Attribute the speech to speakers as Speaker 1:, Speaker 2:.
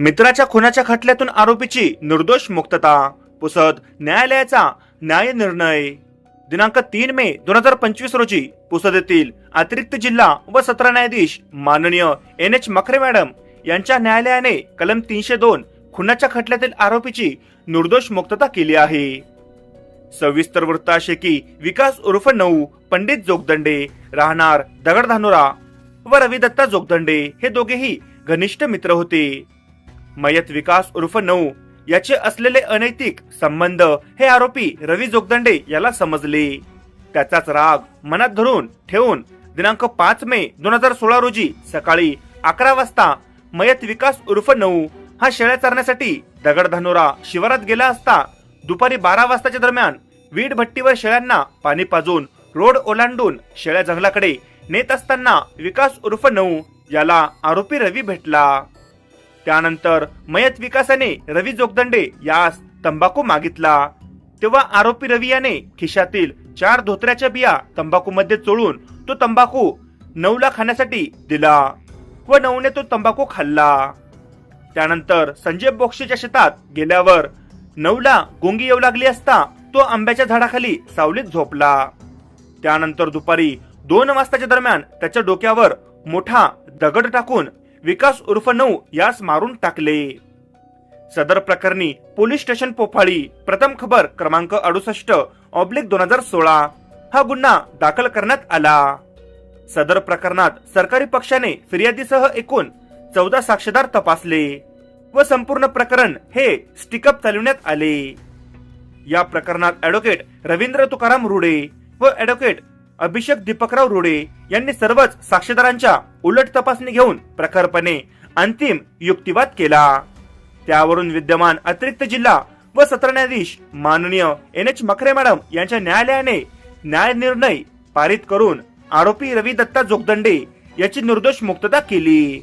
Speaker 1: मित्राच्या खुनाच्या खटल्यातून आरोपीची निर्दोष मुक्तता पुसद न्यायालयाचा न्याय निर्णय. दिनांक तीन मे दोन हजार पंचवीस रोजी पुसद येथील अतिरिक्त जिल्हा व सत्र न्यायाधीश माननीय एन एच मखरे मॅडम यांच्या न्यायालयाने कलम तीनशे दोन खुनाच्या खटल्यातील आरोपीची निर्दोष मुक्तता केली आहे. सविस्तर वृत्त असे की विकास उर्फ नऊ पंडित जोगदंडे राहणार दगडधानोरा व रविदत्ता जोगदंडे हे दोघेही घनिष्ठ मित्र होते. मयत विकास उर्फ नऊ याचे असलेले अनैतिक संबंध हे आरोपी रवी जोगदंडे याला समजले. त्याचाच राग मनात धरून ठेवून दिनांक पाच मे दोन हजार सोळा रोजी सकाळी अकरा वाजता मयत विकास उर्फ नऊ हा शेळ्या चारण्यासाठी दगडधानोरा शिवारात गेला असता दुपारी बारा वाजताच्या दरम्यान वीट भट्टीवर शेळ्यांना पाणी पाजून रोड ओलांडून शेळ्या जंगलाकडे नेत असताना विकास उर्फ नऊ याला आरोपी रवी भेटला. त्यानंतर मयत विकासाने रवी जोगदंडे यास तंबाखू मागितला. तेव्हा आरोपी रवी याने खिशातील चार धोत्र्याच्या बिया तंबाखू मध्ये चोळून तो तंबाखू नऊला खाण्यासाठी दिला व नऊने तो तंबाखू खाल्ला. त्यानंतर संजय बोक्षेच्या शेतात गेल्यावर नऊला गुंगी येऊ लागली असता तो आंब्याच्या झाडाखाली सावलीत झोपला. त्यानंतर दुपारी दोन वाजताच्या दरम्यान त्याच्या डोक्यावर मोठा दगड टाकून विकास उर्फ नऊ यास मारून टाकले. सदर प्रकरणी पोलीस स्टेशन पोफाळी प्रथम खबर क्रमांक अडुसष्ट ऑब्लिक दोन हजार सोळा. हा गुन्हा दाखल करण्यात आला. सदर प्रकरणात सरकारी पक्षाने फिर्यादीसह एकूण चौदा साक्षीदार तपासले व संपूर्ण प्रकरण हे स्टिकअप चालविण्यात आले. या प्रकरणात ॲडव्होकेट रवींद्र तुकाराम रुडे व ॲडव्होकेट अभिषेक दीपकराव रुडे यांनी सर्वच साक्षीदारांच्या उलट तपासणी घेऊन प्रखरपणे अंतिम युक्तिवाद केला. त्यावरून विद्यमान अतिरिक्त जिल्हा व सत्र न्यायाधीश माननीय एन एच मखरे मॅडम यांच्या न्यायालयाने न्याय निर्णय पारित करून आरोपी रवी दत्ता जोगदंडे याची निर्दोष मुक्तता केली.